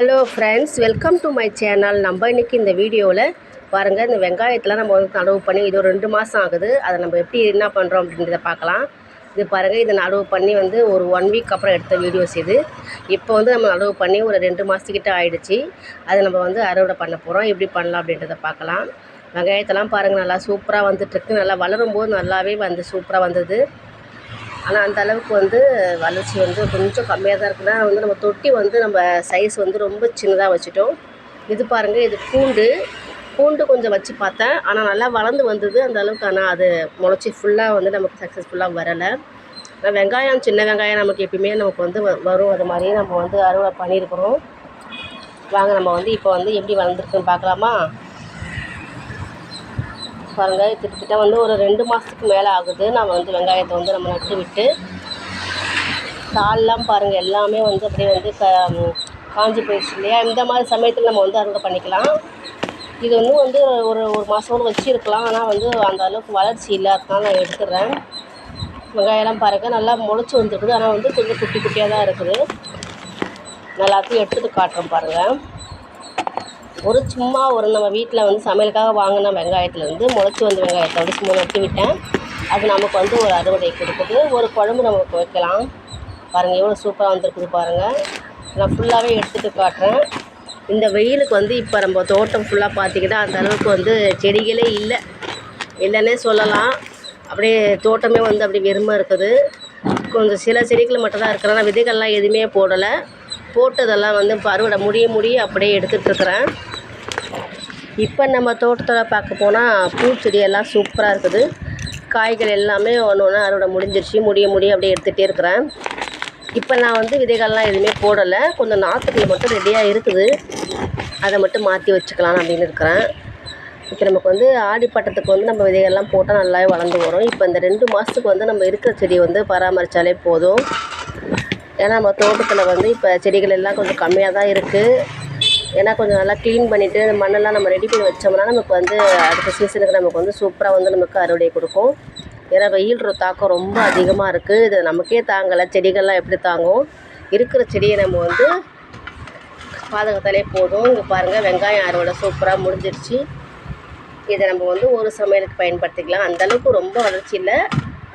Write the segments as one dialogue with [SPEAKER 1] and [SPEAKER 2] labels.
[SPEAKER 1] Hello friends welcome to my channel நம்ம இன்றைக்கி இந்த வீடியோவில் பாருங்கள் இந்த வெங்காயத்தெலாம் நம்ம வந்து நடவு பண்ணி இது ஒரு ரெண்டு மாதம் ஆகுது. அதை நம்ம எப்படி என்ன பண்ணுறோம் அப்படின்றத பார்க்கலாம். இது பாருங்கள் இதை நடவு பண்ணி வந்து ஒரு ஒன் வீக் அப்புறம் எடுத்த வீடியோஸ் இது. இப்போ வந்து நம்ம நடவு பண்ணி ஒரு ரெண்டு மாதத்துக்கிட்ட ஆயிடுச்சு. அதை நம்ம வந்து அறுவடை பண்ண போகிறோம் எப்படி பண்ணலாம் அப்படின்றத பார்க்கலாம். வெங்காயத்தெல்லாம் பாருங்கள் நல்லா சூப்பராக வந்துட்டுருக்கு நல்லா வளரும் போது நல்லாவே வந்து சூப்பராக வந்தது. ஆனால் அந்த அளவுக்கு வந்து வளர்ச்சி வந்து கொஞ்சம் கம்மியாக தான் இருக்குன்னா வந்து நம்ம தொட்டி வந்து நம்ம சைஸ் வந்து ரொம்ப சின்னதாக வச்சுட்டோம். இது பாருங்கள் இது பூண்டு. பூண்டு கொஞ்சம் வச்சு பார்த்தேன். ஆனால் நல்லா வளர்ந்து வந்தது அந்த அளவுக்கு. ஆனால் அது முளைச்சி ஃபுல்லாக வந்து நமக்கு சக்ஸஸ்ஃபுல்லாக வரலை. ஆனால் வெங்காயம் சின்ன வெங்காயம் நமக்கு எப்பயுமே நமக்கு வந்து வ- வரும். அது மாதிரியே நம்ம வந்து அறுவடை பண்ணியிருக்கிறோம். வாங்க நம்ம வந்து இப்போ வந்து எப்படி வளர்ந்துருக்குன்னு பார்க்கலாமா? பாருங்கள் கிட்டத்தட்ட வந்து ஒரு ரெண்டு மாதத்துக்கு மேலே ஆகுது. நம்ம வந்து வெங்காயத்தை வந்து நம்ம நட்டு விட்டு தாள்லாம் பாருங்கள் எல்லாமே வந்து அப்படியே வந்து க காஞ்சி போயிடுச்சு இல்லையா? இந்த மாதிரி சமயத்தில் நம்ம வந்து அறுவடை பண்ணிக்கலாம். இது வந்து வந்து ஒரு ஒரு மாதம் வச்சுருக்கலாம். ஆனால் வந்து அந்த அளவுக்கு வளர்ச்சி இல்லாததுனால நான் எடுத்துடுறேன் வெங்காயம்லாம் பாருங்கள் நல்லா முளைச்சி வந்துருக்குது. ஆனால் வந்து கொஞ்சம் குட்டி குட்டியாக தான் இருக்குது. நான் எல்லாத்தையும் எடுத்துகிட்டு காட்டுறேன் பாருங்கள் ஒரு சும்மா ஒரு நம்ம வீட்டில் வந்து சமையலுக்காக வாங்கின வெங்காயத்துலேருந்து முளைச்சி வந்த வெங்காயத்தை வந்து சும்மா நட்டு விட்டேன். அது நமக்கு வந்து ஒரு அறுவடை கொடுக்குது. ஒரு குழம்பு நமக்கு வைக்கலாம். பாருங்கள் எவ்வளோ சூப்பராக வந்திருக்குது பாருங்கள் நான் ஃபுல்லாகவே எடுத்துகிட்டு காட்டுறேன். இந்த வெயிலுக்கு வந்து இப்போ நம்ம தோட்டம் ஃபுல்லாக பார்த்தீங்கன்னா அந்த அளவுக்கு வந்து செடிகளே இல்லை. இல்லைன்னே சொல்லலாம். அப்படியே தோட்டமே வந்து அப்படி வெறுமை இருக்குது. கொஞ்சம் சில செடிகள் மட்டும் தான் இருக்கிறேன் ஆனால் விதைகள்லாம் எதுவுமே போடலை. போட்டதெல்லாம் வந்து இப்போ அறுவடை முடிய முடிய அப்படியே எடுத்துகிட்ருக்குறேன் இப்போ நம்ம தோட்டத்தில் பார்க்க போனால் பூச்செடியெல்லாம் சூப்பராக இருக்குது. காய்கள் எல்லாமே ஒன்று ஒன்று அறுவடை முடிஞ்சிருச்சு. முடிய முடிய அப்படியே எடுத்துகிட்டே இருக்கிறேன். இப்போ நான் வந்து விதைகள்லாம் எதுவுமே போடலை. கொஞ்சம் நாற்றுகள் மட்டும் ரெடியாக இருக்குது. அதை மட்டும் மாற்றி வச்சுக்கலாம் அப்படின்னு இருக்கிறேன். இப்போ நமக்கு வந்து ஆடிப்பட்டத்துக்கு வந்து நம்ம விதைகள்லாம் போட்டால் நல்லாவே வளர்ந்து வரும். இப்போ இந்த ரெண்டு மாதத்துக்கு வந்து நம்ம இருக்கிற செடியை வந்து பராமரித்தாலே போதும். ஏன்னா நம்ம தோட்டத்தில் வந்து இப்போ செடிகள் எல்லாம் கொஞ்சம் கம்மியாக தான் இருக்குது ஏன்னா கொஞ்சம் நல்லா க்ளீன் பண்ணிவிட்டு மண்ணெல்லாம் நம்ம ரெடி பண்ணி வச்சோம்னா நமக்கு வந்து அடுத்த சீசனுக்கு நமக்கு வந்து சூப்பராக வந்து நமக்கு அறுவடை கொடுக்கும். ஏன்னா வெயில்ற தாக்கம் ரொம்ப அதிகமாக இருக்குது இது நமக்கே தாங்கலை. செடிகள்லாம் எப்படி தாங்கும்? இருக்கிற செடியை நம்ம வந்து பாதுகாத்தாலே போதும். இங்கே பாருங்கள் வெங்காயம் அறுவடை சூப்பராக முடிஞ்சிருச்சு. இதை நம்ம வந்து ஒரு சமையலுக்கு பயன்படுத்திக்கலாம். அந்தளவுக்கு ரொம்ப வளர்ச்சி இல்லை.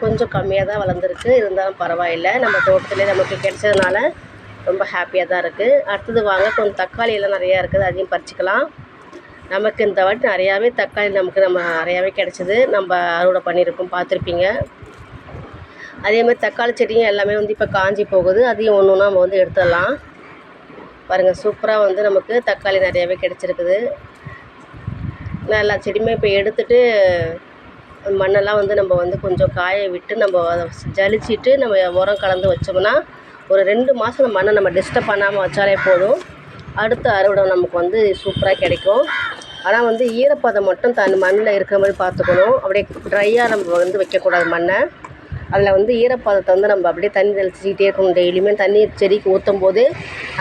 [SPEAKER 1] கொஞ்சம் கம்மியாக தான் வளர்ந்துருக்கு. இருந்தாலும் பரவாயில்லை. நம்ம தோட்டத்திலே நமக்கு கிடைச்சதுனால ரொம்ப ஹாப்பியாக தான் இருக்குது அடுத்தது வாங்க கொஞ்சம் தக்காளி எல்லாம் நிறையா இருக்குது. அதையும் பறிச்சுக்கலாம். நமக்கு இந்த வாட்டி நிறையாவே தக்காளி நமக்கு நம்ம நிறையாவே கிடச்சிது. நம்ம அறுவடை பண்ணியிருக்கோம் பார்த்துருப்பீங்க. அதே மாதிரி தக்காளி செடியும் எல்லாமே வந்து இப்போ காஞ்சி போகுது. அதையும் ஒன்று ஒன்றா நம்ம வந்து எடுத்துடலாம். பாருங்கள் சூப்பராக வந்து நமக்கு தக்காளி நிறையாவே கிடச்சிருக்குது. நான் எல்லா செடியுமே இப்போ எடுத்துட்டு மண்ணெல்லாம் வந்து நம்ம வந்து கொஞ்சம் காய விட்டு நம்ம அதை ஜலிச்சிட்டு நம்ம உரம் கலந்து வச்சோம்னா ஒரு ரெண்டு மாதம் நம்ம மண்ணை நம்ம டிஸ்டர்ப் பண்ணாமல் வச்சாலே போதும். அடுத்த அறுவடை நமக்கு வந்து சூப்பராக கிடைக்கும். ஆனால் வந்து ஈரப்பதம் மட்டும் தன் மண்ணில் இருக்கிற மாதிரி பார்த்துக்கணும். அப்படியே ட்ரையாக நம்ம வந்து வைக்கக்கூடாது மண்ணை. அதில் வந்து ஈரப்பதத்தை வந்து நம்ம அப்படியே தண்ணி தெளிச்சிக்கிட்டே இருக்கணும். டெய்லியுமே தண்ணி செடிக்கு ஊற்றும் போது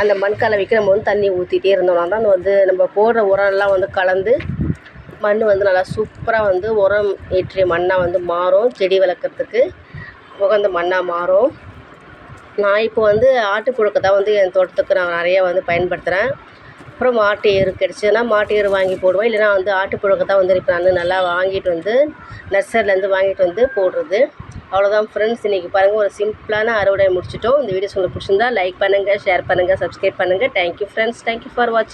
[SPEAKER 1] அந்த மண் கலவைக்கு நம்ம வந்து தண்ணி ஊற்றிட்டே இருந்தோம்னா தான் வந்து நம்ம போடுற உரம்லாம் வந்து கலந்து மண் வந்து நல்லா சூப்பராக வந்து உரம் ஏற்றிய மண்ணாக வந்து மாறும். செடி வளர்க்குறதுக்கு உகந்த மண்ணாக மாறும். நான் இப்போ வந்து ஆட்டுப்புழுக்கை தான் வந்து என் தோட்டத்துக்கு நான் நிறையா வந்து பயன்படுத்துகிறேன் அப்புறம் மாட்டு எரு கிடச்சதுன்னா மாட்டு எரு வாங்கி போடுவேன். இல்லைனா வந்து ஆட்டுப்புழுக்கை தான் வந்து இப்போ நான் நல்லா வாங்கிட்டு வந்து நர்சரிலேருந்து வாங்கிட்டு வந்து போடுறது. அவ்வளோதான் ஃப்ரெண்ட்ஸ் இன்றைக்கி பாருங்கள் ஒரு சிம்பிளான அறுவடை முடிச்சிட்டோம். இந்த வீடியோஸ் உங்களுக்கு பிடிச்சிருந்தா லைக் பண்ணுங்கள் ஷேர் பண்ணுங்கள் சப்ஸ்கிரைப் பண்ணுங்கள் தேங்க்யூ ஃப்ரெண்ட்ஸ் தேங்க்யூ ஃபார் வாட்சிங்